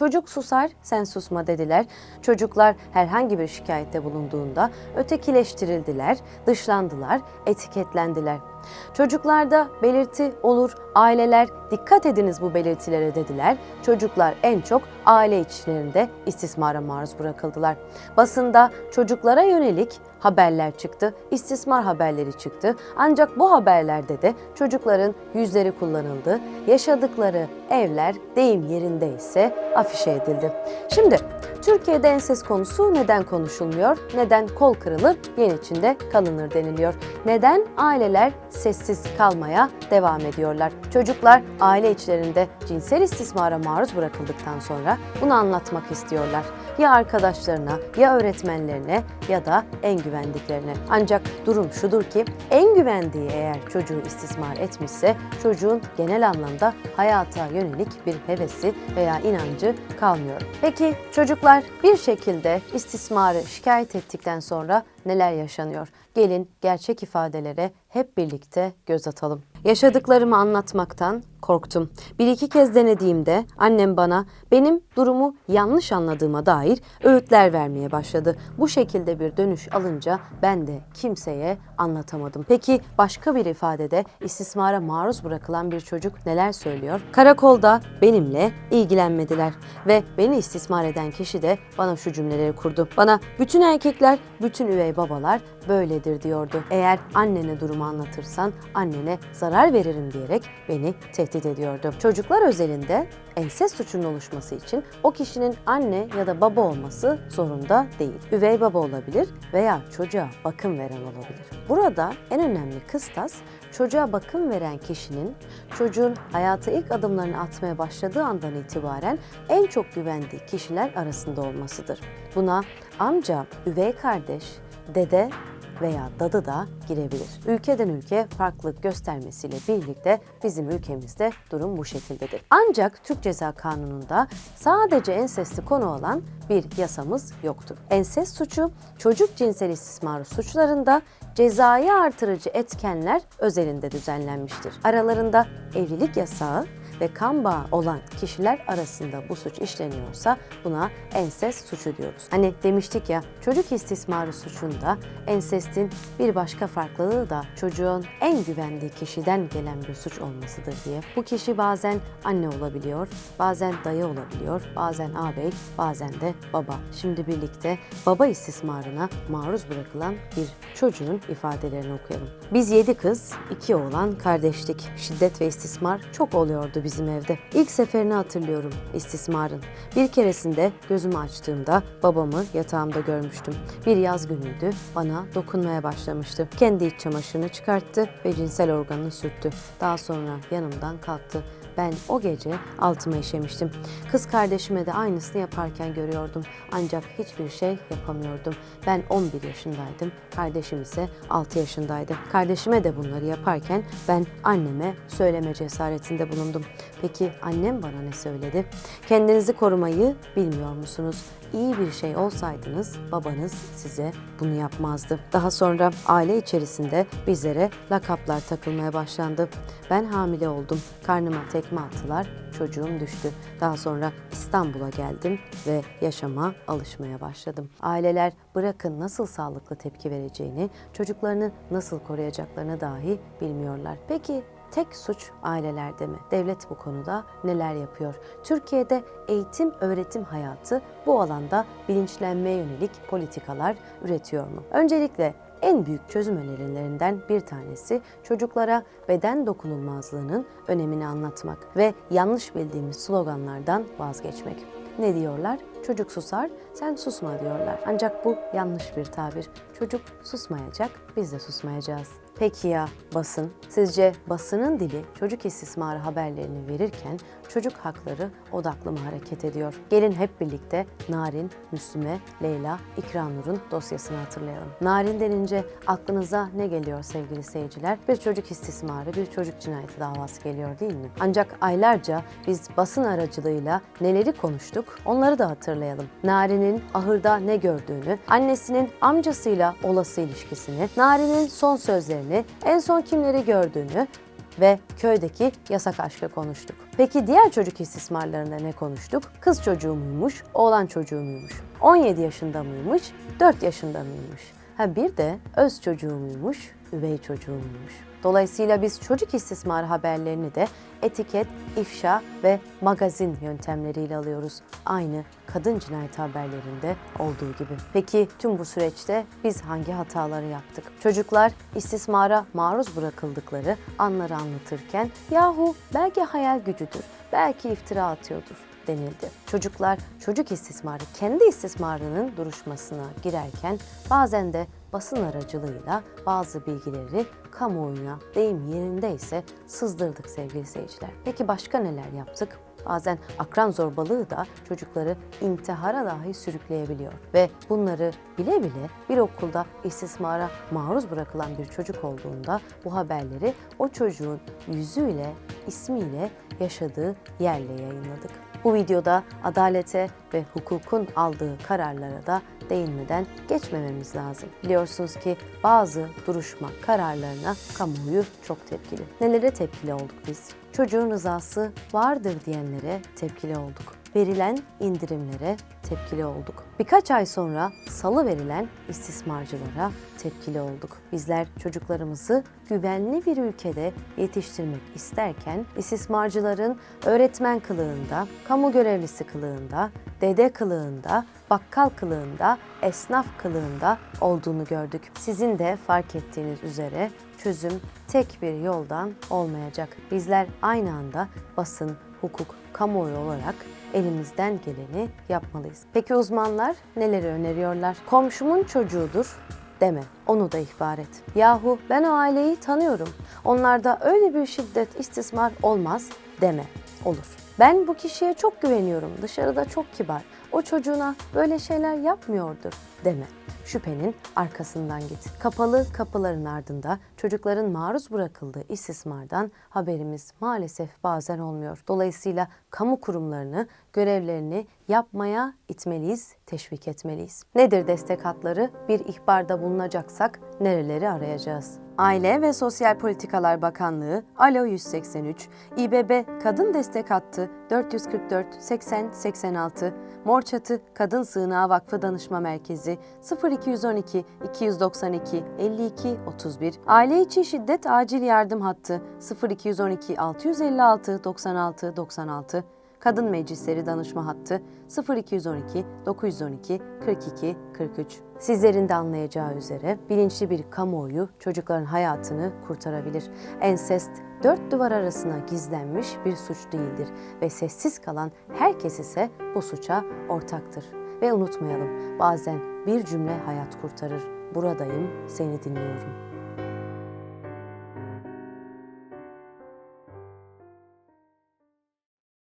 Çocuk susar, sen susma dediler. Çocuklar herhangi bir şikayette bulunduğunda ötekileştirildiler, dışlandılar, etiketlendiler. Çocuklarda belirti olur, aileler dikkat ediniz bu belirtilere dediler. Çocuklar en çok aile içlerinde istismara maruz bırakıldılar. Basında çocuklara yönelik haberler çıktı, istismar haberleri çıktı. Ancak bu haberlerde de çocukların yüzleri kullanıldı, yaşadıkları evler deyim yerinde ise afişe edildi. Şimdi Türkiye'de ensest konusu neden konuşulmuyor? Neden kol kırılır, yen içinde kalınır deniliyor? Neden aileler sessiz kalmaya devam ediyorlar? Çocuklar aile içlerinde cinsel istismara maruz bırakıldıktan sonra bunu anlatmak istiyorlar. Ya arkadaşlarına, ya öğretmenlerine ya da en güvendiklerine. Ancak durum şudur ki en güvendiği eğer çocuğu istismar etmişse çocuğun genel anlamda hayata yönelik bir hevesi veya inancı kalmıyor. Peki çocuklar bir şekilde istismarı şikayet ettikten sonra neler yaşanıyor? Gelin gerçek ifadelere hep birlikte göz atalım. Yaşadıklarımı anlatmaktan korktum. Bir iki kez denediğimde annem bana benim durumu yanlış anladığıma dair öğütler vermeye başladı. Bu şekilde bir dönüş alınca ben de kimseye anlatamadım. Peki başka bir ifadede istismara maruz bırakılan bir çocuk neler söylüyor? Karakolda benimle ilgilenmediler ve beni istismar eden kişi de bana şu cümleleri kurdu. Bana bütün erkekler, bütün üvey babalar böyledir diyordu. Eğer annene durumu anlatırsan annene zarar veririm diyerek beni tehdit ediyordu. Çocuklar özelinde ensest suçunun oluşması için o kişinin anne ya da baba olması zorunda değil. Üvey baba olabilir veya çocuğa bakım veren olabilir. Burada en önemli kıstas çocuğa bakım veren kişinin çocuğun hayata ilk adımlarını atmaya başladığı andan itibaren en çok güvendiği kişiler arasında olmasıdır. Buna amca, üvey kardeş, dede veya dadı da girebilir. Ülkeden ülke farklılık göstermesiyle birlikte bizim ülkemizde durum bu şekildedir. Ancak Türk Ceza Kanunu'nda sadece ensesti konu olan bir yasamız yoktur. Ensest suçu çocuk cinsel istismarı suçlarında cezayı artırıcı etkenler özelinde düzenlenmiştir. Aralarında evlilik yasağı ve kan bağı olan kişiler arasında bu suç işleniyorsa buna ensest suçu diyoruz. Hani demiştik ya çocuk istismarı suçunda ensestin bir başka farklılığı da çocuğun en güvendiği kişiden gelen bir suç olmasıdır diye. Bu kişi bazen anne olabiliyor, bazen dayı olabiliyor, bazen ağabey, bazen de baba. Şimdi birlikte baba istismarına maruz bırakılan bir çocuğun ifadelerini okuyalım. Biz yedi kız, iki oğlan kardeşlik. Şiddet ve istismar çok oluyordu bizim evde. İlk seferini hatırlıyorum istismarın. Bir keresinde gözümü açtığımda babamı yatağımda görmüştüm. Bir yaz günüydü, bana dokunmaya başlamıştı. Kendi iç çamaşırını çıkarttı ve cinsel organını sürttü. Daha sonra yanımdan kalktı. Ben o gece altıma işemiştim. Kız kardeşime de aynısını yaparken görüyordum. Ancak hiçbir şey yapamıyordum. Ben 11 yaşındaydım. Kardeşim ise 6 yaşındaydı. Kardeşime de bunları yaparken ben anneme söyleme cesaretinde bulundum. Peki annem bana ne söyledi? Kendinizi korumayı bilmiyor musunuz? İyi bir şey olsaydınız babanız size bunu yapmazdı. Daha sonra aile içerisinde bizlere lakaplar takılmaya başlandı. Ben hamile oldum. Karnıma tekme attılar. Çocuğum düştü. Daha sonra İstanbul'a geldim ve yaşama alışmaya başladım. Aileler bırakın nasıl sağlıklı tepki vereceğini, çocuklarını nasıl koruyacaklarını dahi bilmiyorlar. Peki Tek suç ailelerde mi? Devlet bu konuda neler yapıyor? Türkiye'de eğitim öğretim hayatı bu alanda bilinçlenmeye yönelik politikalar üretiyor mu? Öncelikle en büyük çözüm önerilerinden bir tanesi çocuklara beden dokunulmazlığının önemini anlatmak ve yanlış bildiğimiz sloganlardan vazgeçmek. Ne diyorlar? Çocuk susar, sen susma diyorlar. Ancak bu yanlış bir tabir. Çocuk susmayacak, biz de susmayacağız. Peki ya basın? Sizce basının dili çocuk istismarı haberlerini verirken çocuk hakları odaklı mı hareket ediyor? Gelin hep birlikte Narin, Müslüme, Leyla, İkranur'un dosyasını hatırlayalım. Narin denince aklınıza ne geliyor sevgili seyirciler? Bir çocuk istismarı, bir çocuk cinayeti davası geliyor değil mi? Ancak aylarca biz basın aracılığıyla neleri konuştuk onları da hatırlayalım. Narin'in ahırda ne gördüğünü, annesinin amcasıyla olası ilişkisini, Narin'in son sözlerini, en son kimleri gördüğünü ve köydeki yasak aşkı konuştuk. Peki diğer çocuk istismarlarında ne konuştuk? Kız çocuğu muymuş, oğlan çocuğu muymuş? 17 yaşında mıymış, 4 yaşında mıymış? Ha bir de öz çocuğu muymuş, üvey çocuğu muymuş? Dolayısıyla biz çocuk istismarı haberlerini de etiket, ifşa ve magazin yöntemleriyle alıyoruz. Aynı kadın cinayet haberlerinde olduğu gibi. Peki tüm bu süreçte biz hangi hataları yaptık? Çocuklar istismara maruz bırakıldıkları anları anlatırken yahu belki hayal gücüdür, belki iftira atıyordur denildi. Çocuklar çocuk istismarı kendi istismarının duruşmasına girerken bazen de basın aracılığıyla bazı bilgileri kamuoyuna deyim yerindeyse sızdırdık sevgili seyirciler. Peki başka neler yaptık? Bazen akran zorbalığı da çocukları intihara dahi sürükleyebiliyor ve bunları bile bile bir okulda istismara maruz bırakılan bir çocuk olduğunda bu haberleri o çocuğun yüzüyle, ismiyle yaşadığı yerle yayınladık. Bu videoda adalete ve hukukun aldığı kararlara da değinmeden geçmememiz lazım. Biliyorsunuz ki bazı duruşma kararlarına kamuoyu çok tepkili. Nelere tepkili olduk biz? Çocuğun rızası vardır diyenlere tepkili olduk. Verilen indirimlere tepkili olduk. Birkaç ay sonra salı verilen istismarcılara tepkili olduk. Bizler çocuklarımızı güvenli bir ülkede yetiştirmek isterken istismarcıların öğretmen kılığında, kamu görevlisi kılığında, dede kılığında, bakkal kılığında, esnaf kılığında olduğunu gördük. Sizin de fark ettiğiniz üzere çözüm tek bir yoldan olmayacak. Bizler aynı anda basın, hukuk, kamuoyu olarak elimizden geleni yapmalıyız. Peki uzmanlar neleri öneriyorlar? Komşumun çocuğudur deme. Onu da ihbar et. Yahu ben o aileyi tanıyorum. Onlarda öyle bir şiddet, istismar olmaz deme. Olur. Ben bu kişiye çok güveniyorum. Dışarıda çok kibar. O çocuğuna böyle şeyler yapmıyordur deme. Şüphenin arkasından git. Kapalı kapıların ardında çocukların maruz bırakıldığı istismardan haberimiz maalesef bazen olmuyor. Dolayısıyla kamu kurumlarını görevlerini yapmaya itmeliyiz, teşvik etmeliyiz. Nedir destek hatları? Bir ihbarda bulunacaksak nereleri arayacağız? Aile ve Sosyal Politikalar Bakanlığı Alo 183, İBB Kadın Destek Hattı 444 80 86, Mor Çatı Kadın Sığınağı Vakfı Danışma Merkezi 0212 292 52 31, Aile İçi Şiddet Acil Yardım Hattı 0212 656 96 96, Kadın Meclisleri Danışma Hattı 0212 912 42 43. Sizlerin de anlayacağı üzere bilinçli bir kamuoyu çocukların hayatını kurtarabilir. Ensest dört duvar arasına gizlenmiş bir suç değildir ve sessiz kalan herkes ise bu suça ortaktır. Ve unutmayalım bazen bir cümle hayat kurtarır. Buradayım, seni dinliyorum.